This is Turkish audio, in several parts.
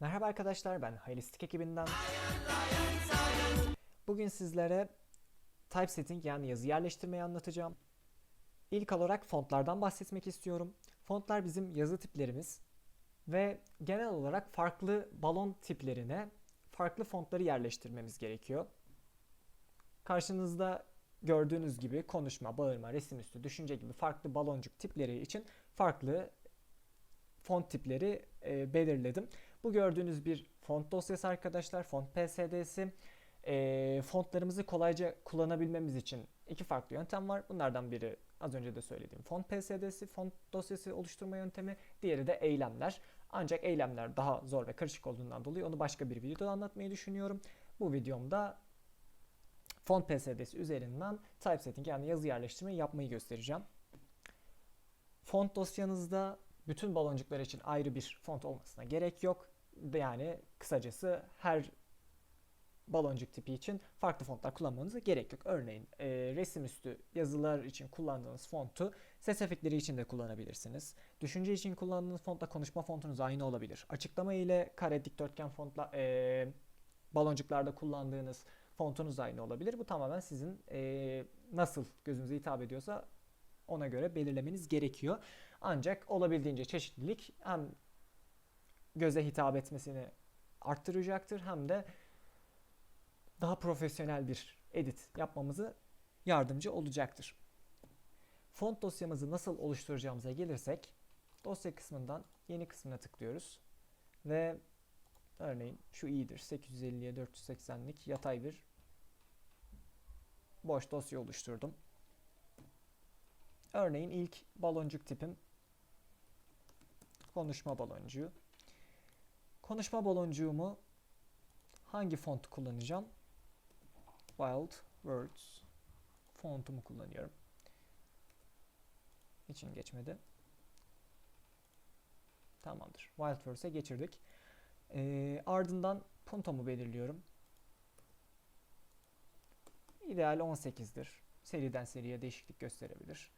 Merhaba arkadaşlar ben Hayalistik ekibinden. Bugün sizlere typesetting yani yazı yerleştirmeyi anlatacağım. İlk olarak fontlardan bahsetmek istiyorum. Fontlar bizim yazı tiplerimiz ve genel olarak farklı balon tiplerine farklı fontları yerleştirmemiz gerekiyor. Karşınızda gördüğünüz gibi konuşma, bağırma, resim üstü, düşünce gibi farklı baloncuk tipleri için farklı font tipleri e, belirledim. Bu gördüğünüz bir font dosyası arkadaşlar. Font PSD'si. E, fontlarımızı kolayca kullanabilmemiz için iki farklı yöntem var. Bunlardan biri az önce de söylediğim font PSD'si, font dosyası oluşturma yöntemi. Diğeri de eylemler. Ancak eylemler daha zor ve karışık olduğundan dolayı onu başka bir videoda anlatmayı düşünüyorum. Bu videomda font PSD'si üzerinden typesetting yani yazı yerleştirmeyi yapmayı göstereceğim. Font dosyanızda bütün baloncuklar için ayrı bir font olmasına gerek yok. Yani kısacası her baloncuk tipi için farklı fontlar kullanmanıza gerek yok. Örneğin e, resim üstü yazılar için kullandığınız fontu ses efektleri için de kullanabilirsiniz. Düşünce için kullandığınız fontla konuşma fontunuz aynı olabilir. Açıklama ile kare dikdörtgen fontla e, baloncuklarda kullandığınız fontunuz aynı olabilir. Bu tamamen sizin e, nasıl gözünüze hitap ediyorsa ona göre belirlemeniz gerekiyor. Ancak olabildiğince çeşitlilik hem göze hitap etmesini arttıracaktır hem de daha profesyonel bir edit yapmamızı yardımcı olacaktır. Font dosyamızı nasıl oluşturacağımıza gelirsek dosya kısmından yeni kısmına tıklıyoruz ve örneğin şu iyidir 850'ye 480'lik yatay bir boş dosya oluşturdum. Örneğin ilk baloncuk tipim konuşma baloncuğu. Konuşma baloncuğumu hangi font kullanacağım? Wild Words fontumu kullanıyorum. İçin geçmedi. Tamamdır. Wild Words'e geçirdik. Ee, ardından puntomu belirliyorum. İdeal 18'dir. Seriden seriye değişiklik gösterebilir.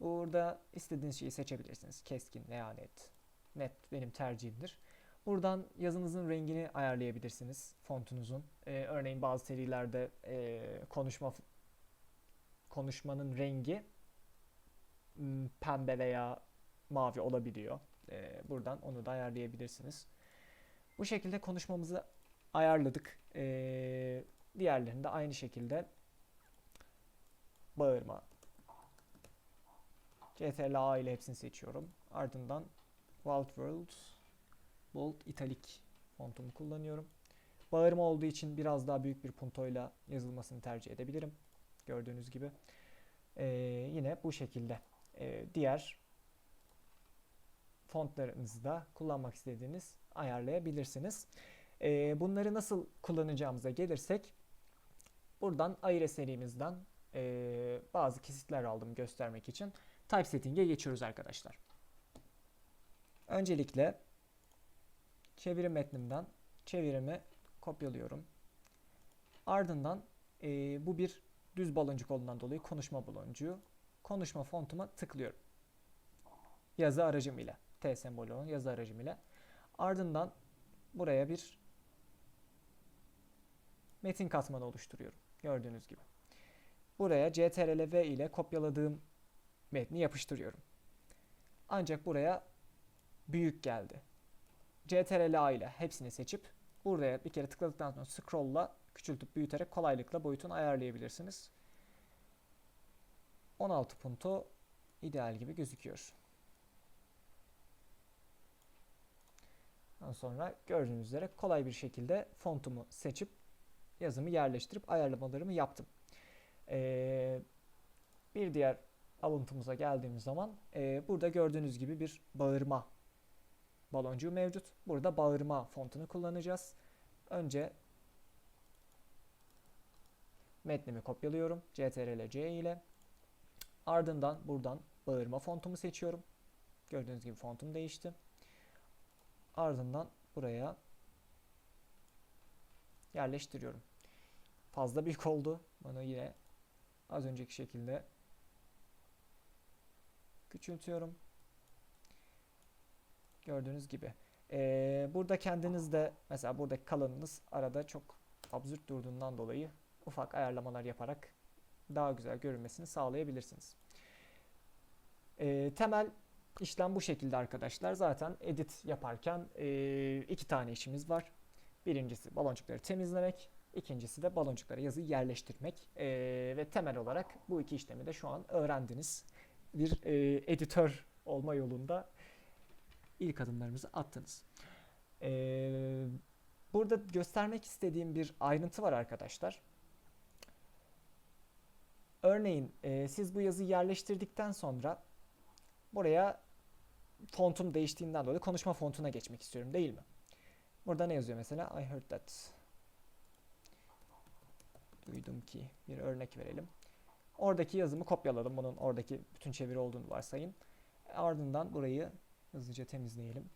Burada istediğiniz şeyi seçebilirsiniz. Keskin veya net. Net benim tercihimdir. Buradan yazınızın rengini ayarlayabilirsiniz. Fontunuzun. Ee, örneğin bazı serilerde e, konuşma konuşmanın rengi m, pembe veya mavi olabiliyor. Ee, buradan onu da ayarlayabilirsiniz. Bu şekilde konuşmamızı ayarladık. Ee, diğerlerini de aynı şekilde bağırma, CTRL-A ile hepsini seçiyorum. Ardından Wild World Bold Italic fontumu kullanıyorum. Bağırma olduğu için biraz daha büyük bir puntoyla yazılmasını tercih edebilirim. Gördüğünüz gibi. Ee, yine bu şekilde. Ee, diğer fontlarınızı da kullanmak istediğiniz ayarlayabilirsiniz. Ee, bunları nasıl kullanacağımıza gelirsek buradan Aire serimizden e, bazı kesitler aldım göstermek için. Typesetting'e geçiyoruz arkadaşlar. Öncelikle çevirim metnimden çevirimi kopyalıyorum. Ardından e, bu bir düz baloncuk olduğundan dolayı konuşma baloncuğu. Konuşma fontuma tıklıyorum. Yazı aracımıyla. T sembolü olan yazı aracımıyla. Ardından buraya bir metin katmanı oluşturuyorum. Gördüğünüz gibi. Buraya CTRL-V ile kopyaladığım metni yapıştırıyorum. Ancak buraya büyük geldi. CTRL-A ile hepsini seçip buraya bir kere tıkladıktan sonra scroll'la küçültüp büyüterek kolaylıkla boyutunu ayarlayabilirsiniz. 16 punto ideal gibi gözüküyor. Ondan sonra gördüğünüz üzere kolay bir şekilde fontumu seçip yazımı yerleştirip ayarlamalarımı yaptım. Ee, bir diğer alıntımıza geldiğimiz zaman e, burada gördüğünüz gibi bir bağırma baloncuğu mevcut. Burada bağırma fontunu kullanacağız. Önce metnimi kopyalıyorum. CTRL C ile. Ardından buradan bağırma fontumu seçiyorum. Gördüğünüz gibi fontum değişti. Ardından buraya yerleştiriyorum. Fazla büyük oldu. Bunu yine az önceki şekilde küçültüyorum. Gördüğünüz gibi. Ee, burada kendiniz de mesela buradaki kalınınız arada çok absürt durduğundan dolayı ufak ayarlamalar yaparak daha güzel görünmesini sağlayabilirsiniz. Ee, temel işlem bu şekilde arkadaşlar. Zaten edit yaparken e, iki tane işimiz var. Birincisi baloncukları temizlemek. ikincisi de baloncuklara yazı yerleştirmek. Ee, ve temel olarak bu iki işlemi de şu an öğrendiniz. Bir e, editör olma yolunda ilk adımlarımızı attınız. Ee, burada göstermek istediğim bir ayrıntı var arkadaşlar. Örneğin e, siz bu yazıyı yerleştirdikten sonra buraya fontum değiştiğinden dolayı konuşma fontuna geçmek istiyorum değil mi? Burada ne yazıyor mesela? I heard that. Duydum ki. Bir örnek verelim. Oradaki yazımı kopyaladım. Bunun oradaki bütün çeviri olduğunu varsayın. Ardından burayı hızlıca temizleyelim.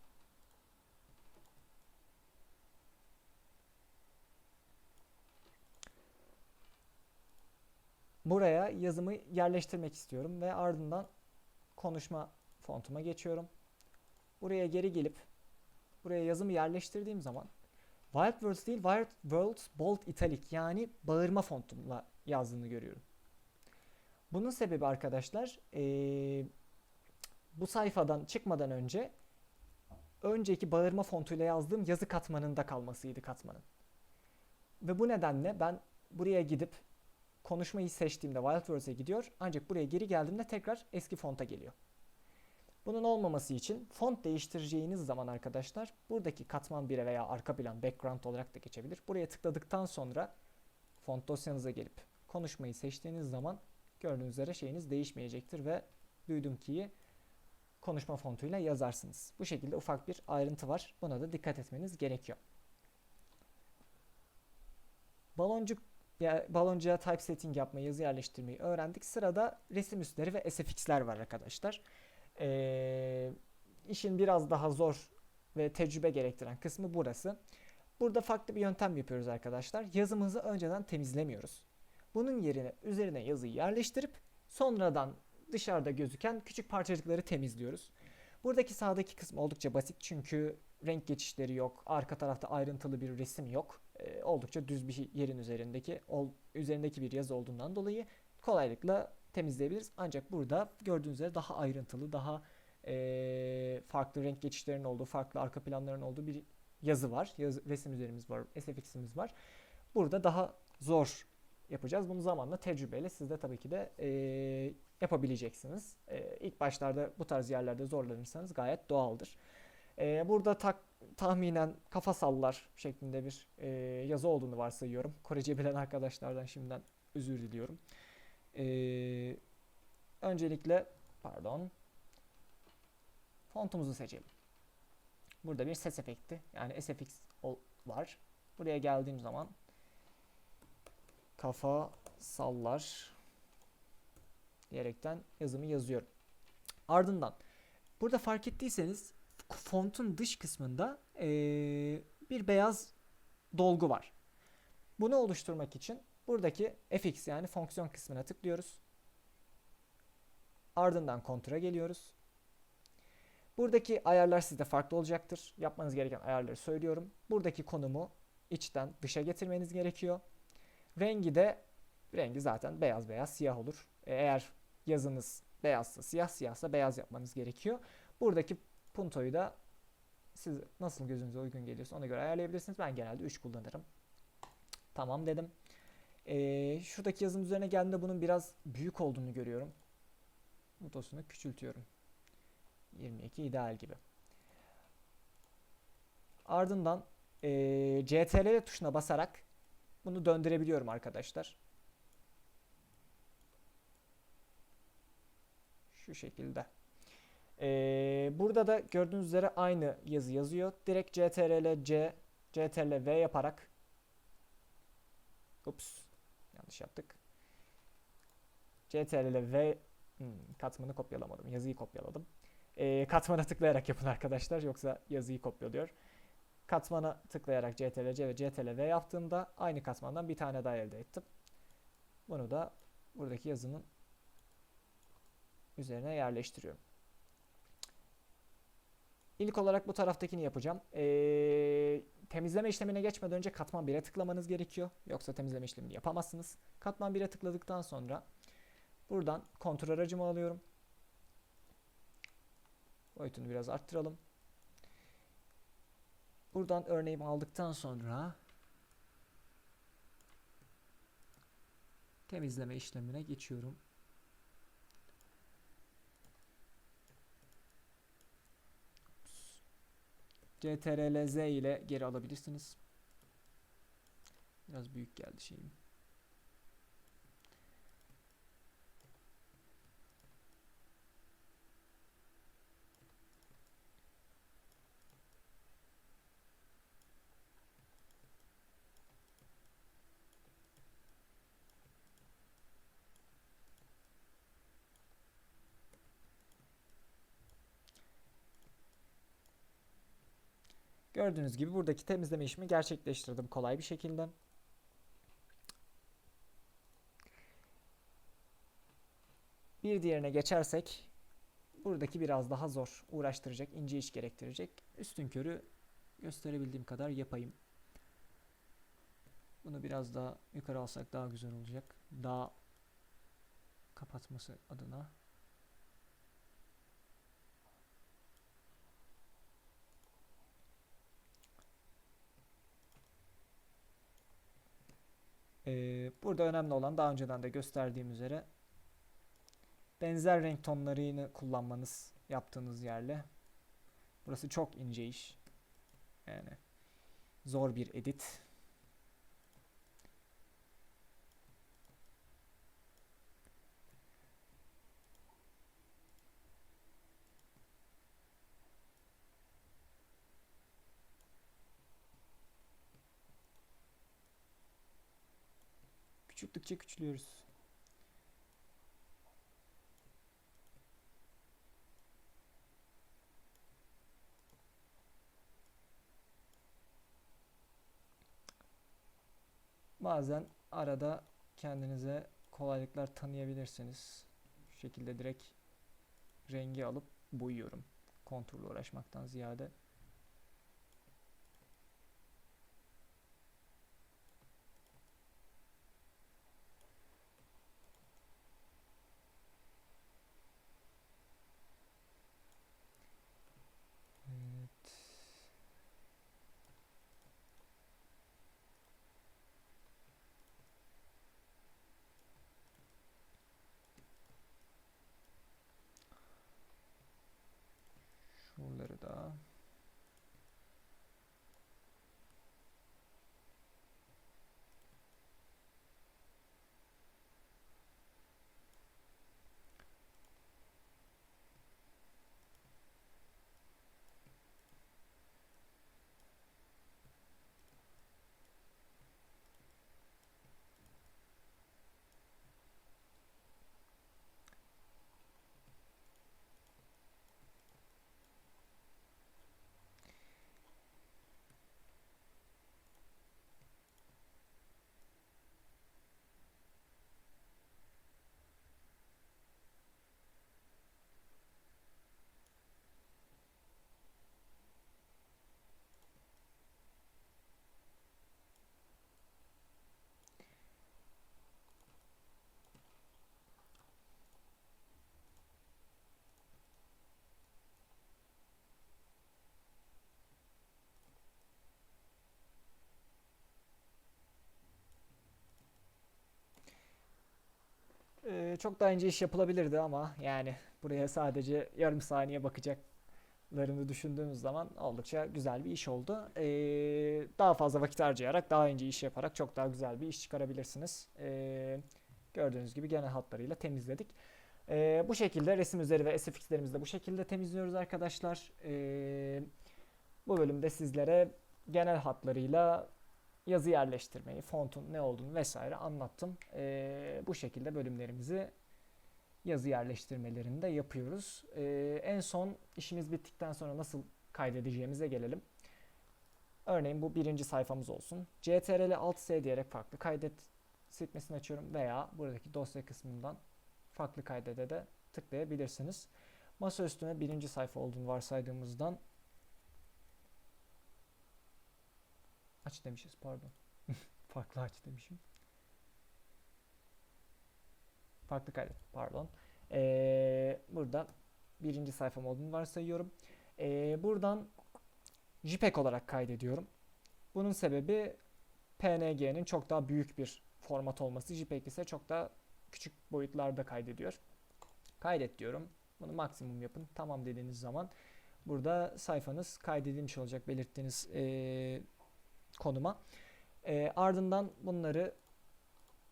Buraya yazımı yerleştirmek istiyorum ve ardından konuşma fontuma geçiyorum. Buraya geri gelip buraya yazımı yerleştirdiğim zaman Wild Words değil Wild Words Bold Italic yani bağırma fontumla yazdığını görüyorum. Bunun sebebi arkadaşlar ee, bu sayfadan çıkmadan önce önceki bağırma fontuyla yazdığım yazı katmanında kalmasıydı katmanın. Ve bu nedenle ben buraya gidip konuşmayı seçtiğimde Wild Words'e gidiyor ancak buraya geri geldiğimde tekrar eski fonta geliyor. Bunun olmaması için font değiştireceğiniz zaman arkadaşlar buradaki katman 1'e veya arka plan background olarak da geçebilir. Buraya tıkladıktan sonra font dosyanıza gelip konuşmayı seçtiğiniz zaman gördüğünüz üzere şeyiniz değişmeyecektir ve duydum ki'yi konuşma fontuyla yazarsınız. Bu şekilde ufak bir ayrıntı var. Buna da dikkat etmeniz gerekiyor. Baloncuk ya baloncuğa typesetting yapmayı, yazı yerleştirmeyi öğrendik. Sırada resim üsleri ve SFX'ler var arkadaşlar. Ee, işin biraz daha zor ve tecrübe gerektiren kısmı burası. Burada farklı bir yöntem yapıyoruz arkadaşlar. Yazımızı önceden temizlemiyoruz. Bunun yerine üzerine yazıyı yerleştirip sonradan dışarıda gözüken küçük parçacıkları temizliyoruz. Buradaki sağdaki kısım oldukça basit çünkü renk geçişleri yok. Arka tarafta ayrıntılı bir resim yok. Ee, oldukça düz bir yerin üzerindeki ol, üzerindeki bir yazı olduğundan dolayı kolaylıkla temizleyebiliriz. Ancak burada gördüğünüz üzere daha ayrıntılı, daha e, farklı renk geçişlerinin olduğu, farklı arka planların olduğu bir yazı var. Yazı, resim üzerimiz var, SFX'imiz var. Burada daha zor yapacağız. Bunu zamanla tecrübeyle siz de tabii ki de e, yapabileceksiniz. E, ilk başlarda bu tarz yerlerde zorlanırsanız gayet doğaldır. E, burada tak, tahminen kafa sallar şeklinde bir e, yazı olduğunu varsayıyorum. Korece bilen arkadaşlardan şimdiden özür diliyorum. E, öncelikle pardon fontumuzu seçelim. Burada bir ses efekti yani SFX var. Buraya geldiğim zaman kafa sallar diyerekten yazımı yazıyorum. Ardından burada fark ettiyseniz fontun dış kısmında ee, bir beyaz dolgu var. Bunu oluşturmak için buradaki fx yani fonksiyon kısmına tıklıyoruz. Ardından kontura geliyoruz. Buradaki ayarlar sizde farklı olacaktır. Yapmanız gereken ayarları söylüyorum. Buradaki konumu içten dışa getirmeniz gerekiyor. Rengi de rengi zaten beyaz beyaz siyah olur. Eğer yazınız beyazsa siyah siyahsa beyaz yapmanız gerekiyor. Buradaki puntoyu da siz nasıl gözünüze uygun geliyorsa ona göre ayarlayabilirsiniz. Ben genelde 3 kullanırım. Tamam dedim. Ee, şuradaki yazım üzerine geldiğimde bunun biraz büyük olduğunu görüyorum. Mutosunu küçültüyorum. 22 ideal gibi. Ardından e, CTRL tuşuna basarak bunu döndürebiliyorum arkadaşlar. Şu şekilde. Ee, burada da gördüğünüz üzere aynı yazı yazıyor. Direkt CTRL C, CTRL V yaparak Ups. Yanlış yaptık. CTRL V hmm, katmanı kopyalamadım. Yazıyı kopyaladım. Ee, katmana tıklayarak yapın arkadaşlar. Yoksa yazıyı kopyalıyor. Katmana tıklayarak CTRL C ve CTRL V yaptığımda aynı katmandan bir tane daha elde ettim. Bunu da buradaki yazının üzerine yerleştiriyorum. İlk olarak bu taraftakini yapacağım. Ee, temizleme işlemine geçmeden önce katman 1'e tıklamanız gerekiyor. Yoksa temizleme işlemini yapamazsınız. Katman 1'e tıkladıktan sonra buradan kontrol aracımı alıyorum. Boyutunu biraz arttıralım. Buradan örneğimi aldıktan sonra temizleme işlemine geçiyorum. CTRL Z ile geri alabilirsiniz. Biraz büyük geldi şeyim. Gördüğünüz gibi buradaki temizleme işimi gerçekleştirdim kolay bir şekilde. Bir diğerine geçersek buradaki biraz daha zor, uğraştıracak, ince iş gerektirecek. Üstün körü gösterebildiğim kadar yapayım. Bunu biraz daha yukarı alsak daha güzel olacak. Daha kapatması adına. Ee, burada önemli olan daha önceden de gösterdiğim üzere benzer renk tonlarını kullanmanız yaptığınız yerle. Burası çok ince iş. Yani zor bir edit. Küçülttükçe küçülüyoruz. Bazen arada kendinize kolaylıklar tanıyabilirsiniz. Şu şekilde direkt rengi alıp boyuyorum. Kontrolle uğraşmaktan ziyade. uh, çok daha ince iş yapılabilirdi ama yani buraya sadece yarım saniye bakacaklarını düşündüğümüz zaman oldukça güzel bir iş oldu. Ee, daha fazla vakit harcayarak, daha ince iş yaparak çok daha güzel bir iş çıkarabilirsiniz. Ee, gördüğünüz gibi genel hatlarıyla temizledik. Ee, bu şekilde resim üzeri ve SFX'lerimizi de bu şekilde temizliyoruz arkadaşlar. Ee, bu bölümde sizlere genel hatlarıyla yazı yerleştirmeyi, fontun ne olduğunu vesaire anlattım. Ee, bu şekilde bölümlerimizi yazı yerleştirmelerini de yapıyoruz. Ee, en son işimiz bittikten sonra nasıl kaydedeceğimize gelelim. Örneğin bu birinci sayfamız olsun. CTRL Alt S diyerek farklı kaydet sekmesini açıyorum veya buradaki dosya kısmından farklı kaydede de tıklayabilirsiniz. Masa üstüne birinci sayfa olduğunu varsaydığımızdan aç demişiz pardon. Farklı aç demişim. Farklı kaydet pardon. Ee, burada birinci sayfam olduğunu varsayıyorum. Ee, buradan JPEG olarak kaydediyorum. Bunun sebebi PNG'nin çok daha büyük bir format olması. JPEG ise çok daha küçük boyutlarda kaydediyor. Kaydet diyorum. Bunu maksimum yapın. Tamam dediğiniz zaman burada sayfanız kaydedilmiş olacak belirttiğiniz eee, konuma. Eee, ardından bunları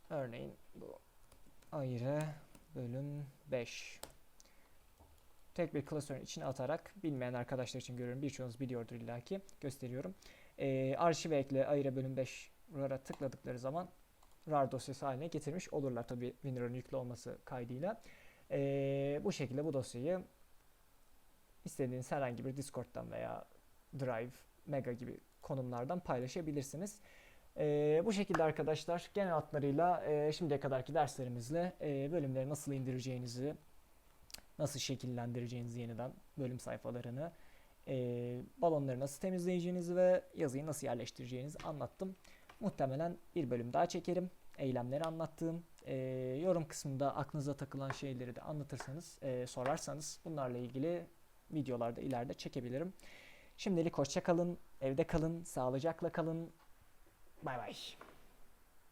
örneğin bu ayrı bölüm 5 tek bir klasörün içine atarak bilmeyen arkadaşlar için görüyorum. Birçoğunuz biliyordur illaki. Gösteriyorum. Eee arşive ekle ayrı bölüm 5 RAR'a tıkladıkları zaman RAR dosyası haline getirmiş olurlar tabi WinRAR'ın yüklü olması kaydıyla. Eee, bu şekilde bu dosyayı istediğiniz herhangi bir Discord'dan veya Drive, Mega gibi konumlardan paylaşabilirsiniz. Eee, bu şekilde arkadaşlar genel hatlarıyla eee, şimdiye kadarki derslerimizle eee, bölümleri nasıl indireceğinizi, nasıl şekillendireceğinizi yeniden bölüm sayfalarını, eee, balonları nasıl temizleyeceğinizi ve yazıyı nasıl yerleştireceğinizi anlattım. Muhtemelen bir bölüm daha çekerim. Eylemleri anlattığım. Eee, yorum kısmında aklınıza takılan şeyleri de anlatırsanız, eee, sorarsanız bunlarla ilgili videolarda ileride çekebilirim. Şimdilik hoşça kalın, evde kalın, sağlıcakla kalın. Bay bay.